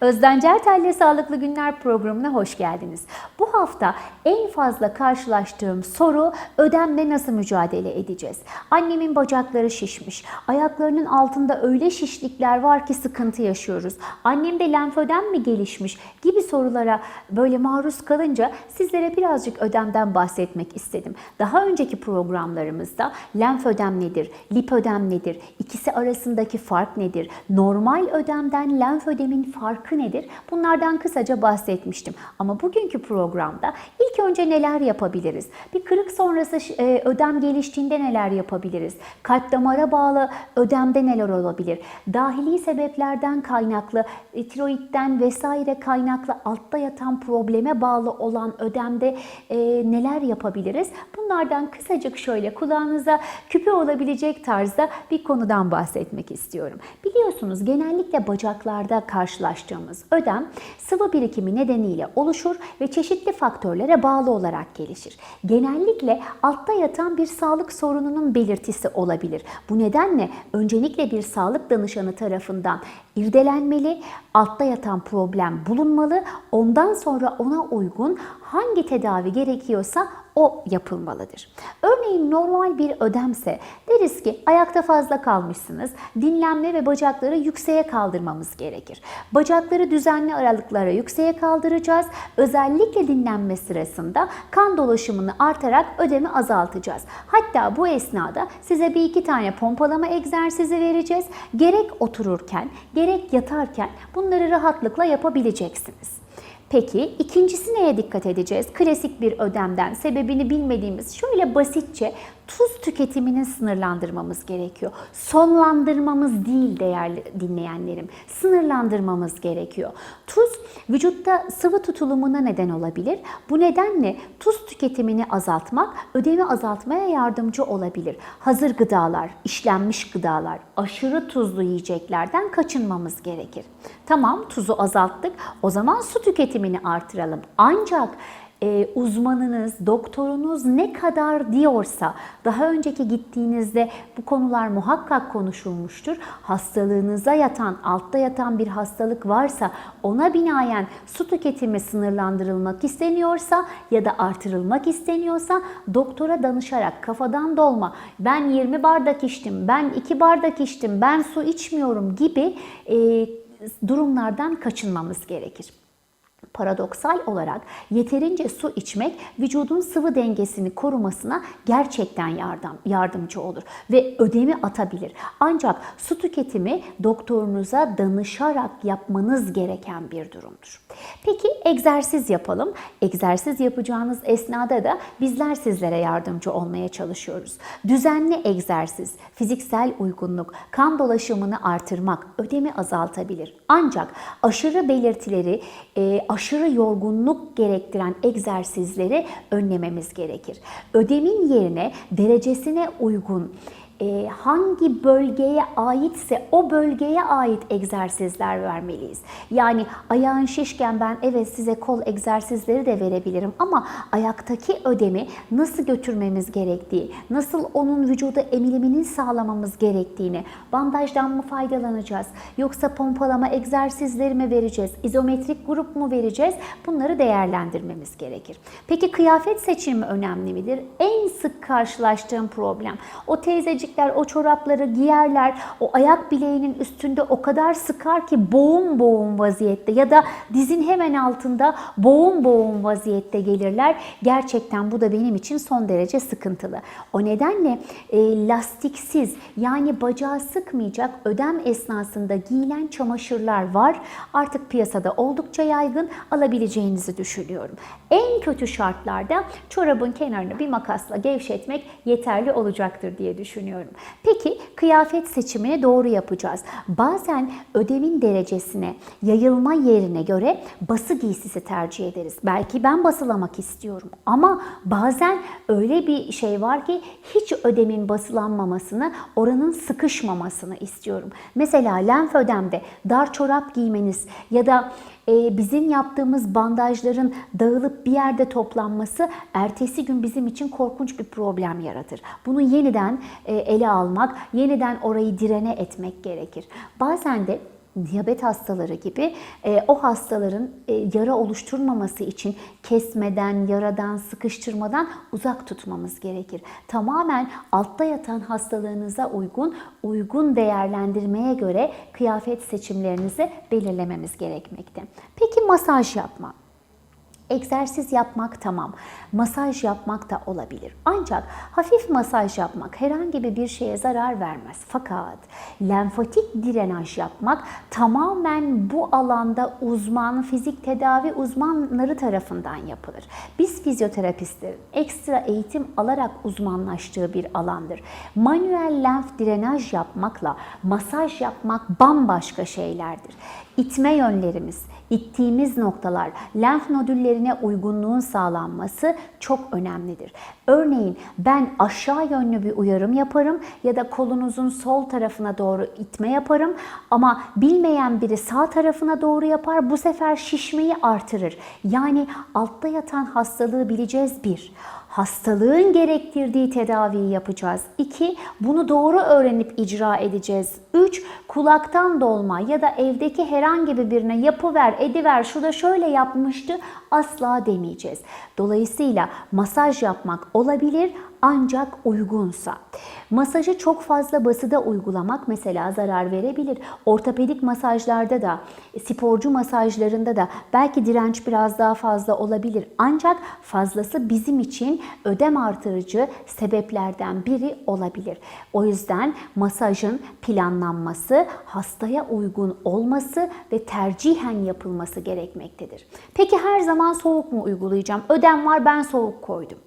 Özden Certel'le Sağlıklı Günler programına hoş geldiniz. Bu hafta en fazla karşılaştığım soru ödemle nasıl mücadele edeceğiz? Annemin bacakları şişmiş, ayaklarının altında öyle şişlikler var ki sıkıntı yaşıyoruz. Annemde lenfödem mi gelişmiş gibi sorulara böyle maruz kalınca sizlere birazcık ödemden bahsetmek istedim. Daha önceki programlarımızda lenfödem nedir, lipödem nedir, ikisi arasındaki fark nedir, normal ödemden lenfödemin farkı nedir? Bunlardan kısaca bahsetmiştim. Ama bugünkü programda ilk önce neler yapabiliriz? Bir kırık sonrası e, ödem geliştiğinde neler yapabiliriz? Kalp damara bağlı ödemde neler olabilir? Dahili sebeplerden kaynaklı, e, tiroidden vesaire kaynaklı altta yatan probleme bağlı olan ödemde e, neler yapabiliriz? Bunlardan kısacık şöyle kulağınıza küpe olabilecek tarzda bir konudan bahsetmek istiyorum. Biliyorsunuz genellikle bacaklarda karşılaştığımız ödem sıvı birikimi nedeniyle oluşur ve çeşitli faktörlere bağlı olarak gelişir. Genellikle altta yatan bir sağlık sorununun belirtisi olabilir. Bu nedenle öncelikle bir sağlık danışanı tarafından irdelenmeli, altta yatan problem bulunmalı. Ondan sonra ona uygun hangi tedavi gerekiyorsa o yapılmalıdır. Örneğin normal bir ödemse deriz ki ayakta fazla kalmışsınız. Dinlenme ve bacakları yükseğe kaldırmamız gerekir. Bacakları düzenli aralıklara yükseğe kaldıracağız. Özellikle dinlenme sırasında kan dolaşımını artarak ödemi azaltacağız. Hatta bu esnada size bir iki tane pompalama egzersizi vereceğiz. Gerek otururken, gerek yatarken bunları rahatlıkla yapabileceksiniz. Peki ikincisi neye dikkat edeceğiz? Klasik bir ödemden sebebini bilmediğimiz şöyle basitçe tuz tüketimini sınırlandırmamız gerekiyor. Sonlandırmamız değil değerli dinleyenlerim. Sınırlandırmamız gerekiyor. Tuz vücutta sıvı tutulumuna neden olabilir. Bu nedenle tuz tüketimini azaltmak ödemi azaltmaya yardımcı olabilir. Hazır gıdalar, işlenmiş gıdalar, aşırı tuzlu yiyeceklerden kaçınmamız gerekir. Tamam tuzu azalttık. O zaman su tüketimini artıralım. Ancak e, uzmanınız, doktorunuz ne kadar diyorsa daha önceki gittiğinizde bu konular muhakkak konuşulmuştur. Hastalığınıza yatan, altta yatan bir hastalık varsa ona binaen su tüketimi sınırlandırılmak isteniyorsa ya da artırılmak isteniyorsa doktora danışarak kafadan dolma ben 20 bardak içtim, ben 2 bardak içtim, ben su içmiyorum gibi e, durumlardan kaçınmamız gerekir paradoksal olarak yeterince su içmek vücudun sıvı dengesini korumasına gerçekten yardım, yardımcı olur ve ödemi atabilir. Ancak su tüketimi doktorunuza danışarak yapmanız gereken bir durumdur. Peki egzersiz yapalım. Egzersiz yapacağınız esnada da bizler sizlere yardımcı olmaya çalışıyoruz. Düzenli egzersiz, fiziksel uygunluk, kan dolaşımını artırmak ödemi azaltabilir. Ancak aşırı belirtileri, aşırı yorgunluk gerektiren egzersizleri önlememiz gerekir. Ödemin yerine derecesine uygun e, hangi bölgeye aitse o bölgeye ait egzersizler vermeliyiz. Yani ayağın şişken ben evet size kol egzersizleri de verebilirim ama ayaktaki ödemi nasıl götürmemiz gerektiği, nasıl onun vücuda emilimini sağlamamız gerektiğini, bandajdan mı faydalanacağız yoksa pompalama egzersizleri mi vereceğiz, izometrik grup mu vereceğiz bunları değerlendirmemiz gerekir. Peki kıyafet seçimi önemli midir? En sık karşılaştığım problem o teyzecik erkekler o çorapları giyerler. O ayak bileğinin üstünde o kadar sıkar ki boğum boğum vaziyette ya da dizin hemen altında boğum boğum vaziyette gelirler. Gerçekten bu da benim için son derece sıkıntılı. O nedenle e, lastiksiz yani bacağı sıkmayacak ödem esnasında giyilen çamaşırlar var. Artık piyasada oldukça yaygın alabileceğinizi düşünüyorum. En kötü şartlarda çorabın kenarını bir makasla gevşetmek yeterli olacaktır diye düşünüyorum düşünüyorum. Peki kıyafet seçimini doğru yapacağız. Bazen ödemin derecesine, yayılma yerine göre bası giysisi tercih ederiz. Belki ben basılamak istiyorum ama bazen öyle bir şey var ki hiç ödemin basılanmamasını, oranın sıkışmamasını istiyorum. Mesela lenf ödemde dar çorap giymeniz ya da bizim yaptığımız bandajların dağılıp bir yerde toplanması ertesi gün bizim için korkunç bir problem yaratır. Bunu yeniden e, ele almak, yeniden orayı direne etmek gerekir. Bazen de diyabet hastaları gibi e, o hastaların e, yara oluşturmaması için kesmeden, yaradan, sıkıştırmadan uzak tutmamız gerekir. Tamamen altta yatan hastalığınıza uygun, uygun değerlendirmeye göre kıyafet seçimlerinizi belirlememiz gerekmekte. Peki masaj yapma. Egzersiz yapmak tamam. Masaj yapmak da olabilir. Ancak hafif masaj yapmak herhangi bir şeye zarar vermez. Fakat lenfatik drenaj yapmak tamamen bu alanda uzman, fizik tedavi uzmanları tarafından yapılır. Biz fizyoterapistlerin ekstra eğitim alarak uzmanlaştığı bir alandır. Manuel lenf drenaj yapmakla masaj yapmak bambaşka şeylerdir. İtme yönlerimiz, ittiğimiz noktalar, lenf nodüllerine uygunluğun sağlanması çok önemlidir. Örneğin ben aşağı yönlü bir uyarım yaparım ya da kolunuzun sol tarafına doğru itme yaparım ama bilmeyen biri sağ tarafına doğru yapar bu sefer şişmeyi artırır. Yani altta yatan hastalığı bileceğiz bir hastalığın gerektirdiği tedaviyi yapacağız. 2. Bunu doğru öğrenip icra edeceğiz. 3. Kulaktan dolma ya da evdeki herhangi birine yapıver, ediver, şu da şöyle yapmıştı asla demeyeceğiz. Dolayısıyla masaj yapmak olabilir ancak uygunsa. Masajı çok fazla basıda uygulamak mesela zarar verebilir. Ortopedik masajlarda da, sporcu masajlarında da belki direnç biraz daha fazla olabilir. Ancak fazlası bizim için ödem artırıcı sebeplerden biri olabilir. O yüzden masajın planlanması, hastaya uygun olması ve tercihen yapılması gerekmektedir. Peki her zaman soğuk mu uygulayacağım? Ödem var ben soğuk koydum.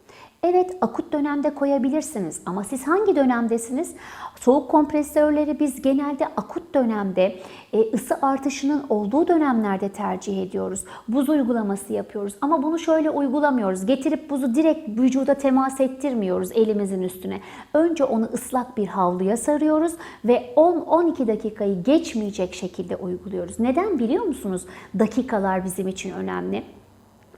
Evet akut dönemde koyabilirsiniz ama siz hangi dönemdesiniz? Soğuk kompresörleri biz genelde akut dönemde e, ısı artışının olduğu dönemlerde tercih ediyoruz. Buz uygulaması yapıyoruz ama bunu şöyle uygulamıyoruz. Getirip buzu direkt vücuda temas ettirmiyoruz elimizin üstüne. Önce onu ıslak bir havluya sarıyoruz ve 10-12 dakikayı geçmeyecek şekilde uyguluyoruz. Neden biliyor musunuz? Dakikalar bizim için önemli.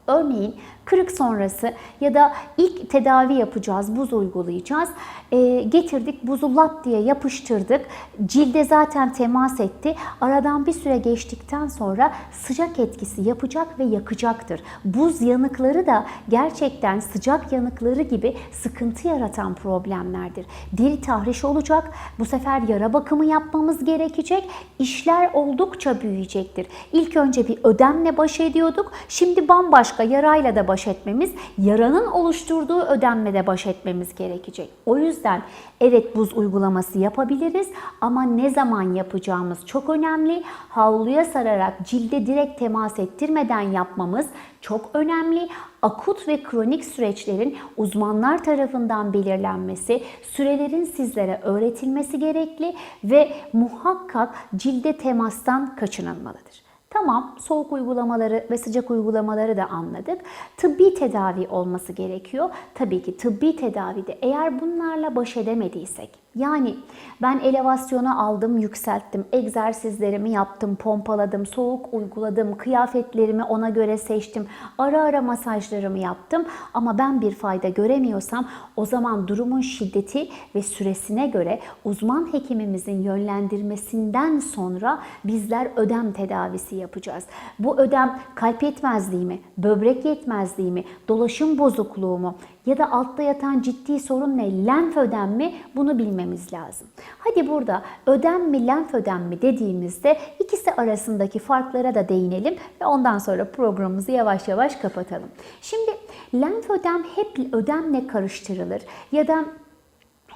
Örneğin kırık sonrası ya da ilk tedavi yapacağız, buz uygulayacağız. E, getirdik buzu lap diye yapıştırdık. Cilde zaten temas etti. Aradan bir süre geçtikten sonra sıcak etkisi yapacak ve yakacaktır. Buz yanıkları da gerçekten sıcak yanıkları gibi sıkıntı yaratan problemlerdir. Deri tahriş olacak. Bu sefer yara bakımı yapmamız gerekecek. İşler oldukça büyüyecektir. İlk önce bir ödemle baş ediyorduk. Şimdi bambaşka yarayla da baş etmemiz, yaranın oluşturduğu ödemle de baş etmemiz gerekecek. O yüzden evet buz uygulaması yapabiliriz ama ne zaman yapacağımız çok önemli. Havluya sararak cilde direkt temas ettirmeden yapmamız çok önemli. Akut ve kronik süreçlerin uzmanlar tarafından belirlenmesi, sürelerin sizlere öğretilmesi gerekli ve muhakkak cilde temastan kaçınılmalıdır. Tamam, soğuk uygulamaları ve sıcak uygulamaları da anladık. Tıbbi tedavi olması gerekiyor. Tabii ki tıbbi tedavide eğer bunlarla baş edemediysek, yani ben elevasyonu aldım, yükselttim, egzersizlerimi yaptım, pompaladım, soğuk uyguladım, kıyafetlerimi ona göre seçtim, ara ara masajlarımı yaptım ama ben bir fayda göremiyorsam o zaman durumun şiddeti ve süresine göre uzman hekimimizin yönlendirmesinden sonra bizler ödem tedavisi yapacağız. Bu ödem kalp yetmezliği mi, böbrek yetmezliği mi, dolaşım bozukluğu mu ya da altta yatan ciddi sorun ne, lenf ödem mi bunu bilmemiz lazım. Hadi burada ödem mi, lenf ödem mi dediğimizde ikisi arasındaki farklara da değinelim ve ondan sonra programımızı yavaş yavaş kapatalım. Şimdi lenf ödem hep ödemle karıştırılır ya da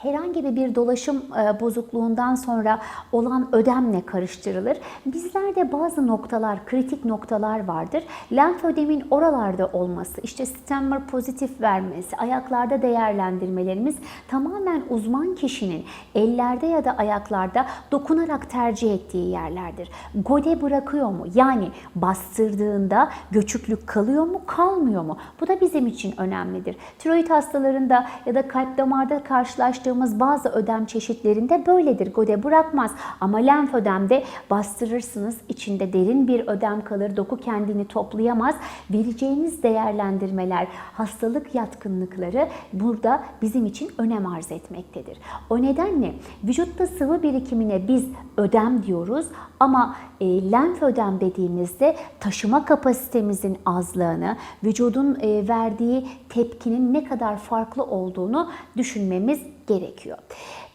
herhangi bir dolaşım e, bozukluğundan sonra olan ödemle karıştırılır. Bizlerde bazı noktalar, kritik noktalar vardır. Lenf ödemin oralarda olması, işte stemmer pozitif vermesi, ayaklarda değerlendirmelerimiz tamamen uzman kişinin ellerde ya da ayaklarda dokunarak tercih ettiği yerlerdir. Gode bırakıyor mu? Yani bastırdığında göçüklük kalıyor mu, kalmıyor mu? Bu da bizim için önemlidir. Tiroid hastalarında ya da kalp damarda karşılaştığımız karşılaştığımız bazı ödem çeşitlerinde böyledir. Gode bırakmaz ama lenf ödemde bastırırsınız. içinde derin bir ödem kalır. Doku kendini toplayamaz. Vereceğiniz değerlendirmeler, hastalık yatkınlıkları burada bizim için önem arz etmektedir. O nedenle vücutta sıvı birikimine biz ödem diyoruz ama e, lenf ödem dediğimizde taşıma kapasitemizin azlığını, vücudun e, verdiği tepkinin ne kadar farklı olduğunu düşünmemiz gerekiyor.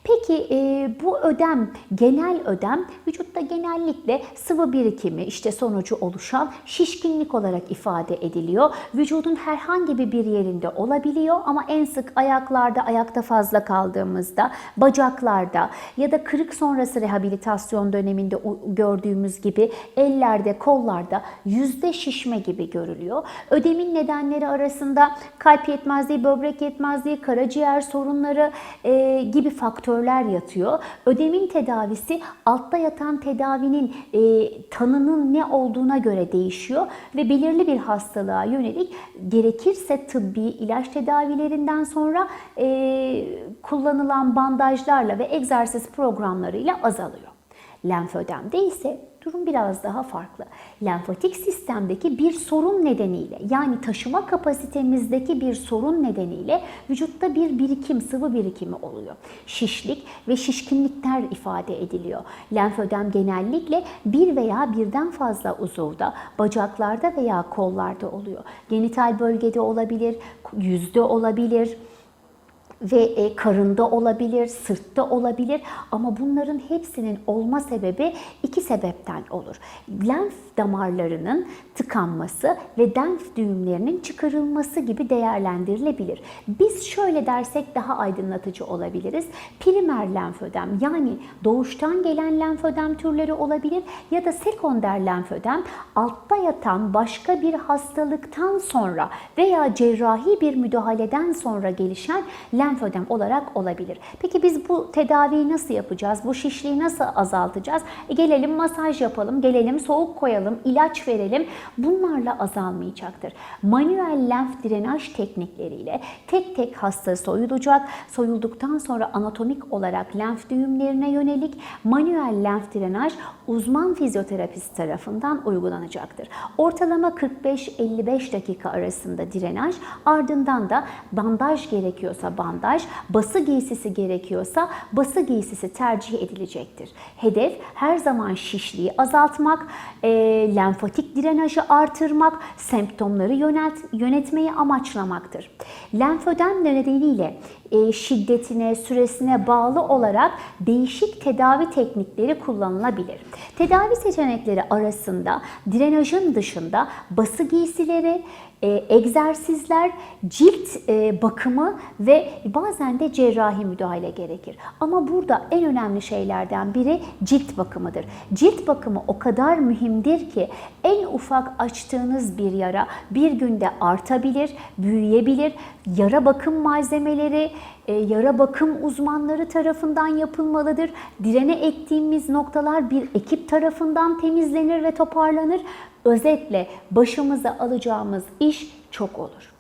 Peki e, bu ödem, genel ödem vücutta genellikle sıvı birikimi işte sonucu oluşan şişkinlik olarak ifade ediliyor. Vücudun herhangi bir yerinde olabiliyor ama en sık ayaklarda, ayakta fazla kaldığımızda, bacaklarda ya da kırık sonrası rehabilitasyon döneminde gördüğümüz gibi ellerde, kollarda yüzde şişme gibi görülüyor. Ödemin nedenleri arasında kalp yetmezliği, böbrek yetmezliği, karaciğer sorunları e, gibi faktörler faktörler yatıyor. Ödemin tedavisi altta yatan tedavinin e, tanının ne olduğuna göre değişiyor ve belirli bir hastalığa yönelik gerekirse tıbbi ilaç tedavilerinden sonra e, kullanılan bandajlarla ve egzersiz programlarıyla azalıyor. Lenfödemde ise durum biraz daha farklı. Lenfatik sistemdeki bir sorun nedeniyle yani taşıma kapasitemizdeki bir sorun nedeniyle vücutta bir birikim, sıvı birikimi oluyor. Şişlik ve şişkinlikler ifade ediliyor. Lenfödem genellikle bir veya birden fazla uzuvda, bacaklarda veya kollarda oluyor. Genital bölgede olabilir, yüzde olabilir ve e, karında olabilir, sırtta olabilir ama bunların hepsinin olma sebebi iki sebepten olur. Lenf damarlarının tıkanması ve lenf düğümlerinin çıkarılması gibi değerlendirilebilir. Biz şöyle dersek daha aydınlatıcı olabiliriz. Primer lenfödem yani doğuştan gelen lenfödem türleri olabilir ya da sekonder lenfödem altta yatan başka bir hastalıktan sonra veya cerrahi bir müdahaleden sonra gelişen lenfödem olarak olabilir. Peki biz bu tedaviyi nasıl yapacağız? Bu şişliği nasıl azaltacağız? E gelelim masaj yapalım, gelelim soğuk koyalım, ilaç verelim. Bunlarla azalmayacaktır. Manuel lenf drenaj teknikleriyle tek tek hasta soyulacak. Soyulduktan sonra anatomik olarak lenf düğümlerine yönelik manuel lenf drenaj uzman fizyoterapist tarafından uygulanacaktır. Ortalama 45-55 dakika arasında drenaj, ardından da bandaj gerekiyorsa bandaj, bası giysisi gerekiyorsa bası giysisi tercih edilecektir. Hedef her zaman şişliği azaltmak, e, lenfatik drenajı artırmak, semptomları yönet, yönetmeyi amaçlamaktır. Lenfödem nedeniyle e, şiddetine, süresine bağlı olarak değişik tedavi teknikleri kullanılabilir. Tedavi seçenekleri arasında drenajın dışında bası giysileri, e, egzersizler, cilt e, bakımı ve bazen de cerrahi müdahale gerekir. Ama burada en önemli şeylerden biri cilt bakımıdır. Cilt bakımı o kadar mühimdir ki en ufak açtığınız bir yara bir günde artabilir, büyüyebilir. Yara bakım malzemeleri, e, yara bakım uzmanları tarafından yapılmalıdır. Direne ettiğimiz noktalar bir ekip tarafından temizlenir ve toparlanır. Özetle başımıza alacağımız iş çok olur.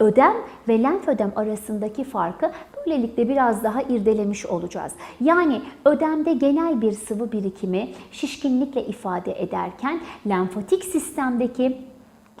Ödem ve lenfödem arasındaki farkı böylelikle biraz daha irdelemiş olacağız. Yani ödemde genel bir sıvı birikimi şişkinlikle ifade ederken lenfatik sistemdeki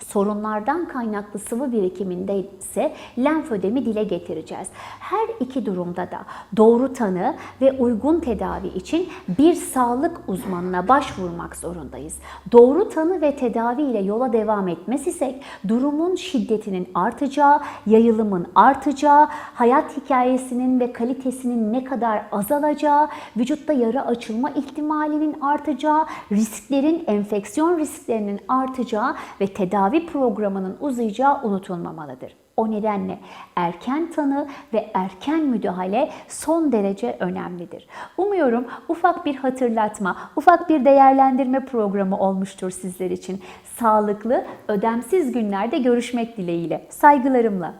sorunlardan kaynaklı sıvı birikiminde ise lenfödemi dile getireceğiz. Her iki durumda da doğru tanı ve uygun tedavi için bir sağlık uzmanına başvurmak zorundayız. Doğru tanı ve tedavi ile yola devam etmez isek durumun şiddetinin artacağı, yayılımın artacağı, hayat hikayesinin ve kalitesinin ne kadar azalacağı, vücutta yara açılma ihtimalinin artacağı, risklerin, enfeksiyon risklerinin artacağı ve tedavi tedavi programının uzayacağı unutulmamalıdır. O nedenle erken tanı ve erken müdahale son derece önemlidir. Umuyorum ufak bir hatırlatma, ufak bir değerlendirme programı olmuştur sizler için. Sağlıklı, ödemsiz günlerde görüşmek dileğiyle. Saygılarımla.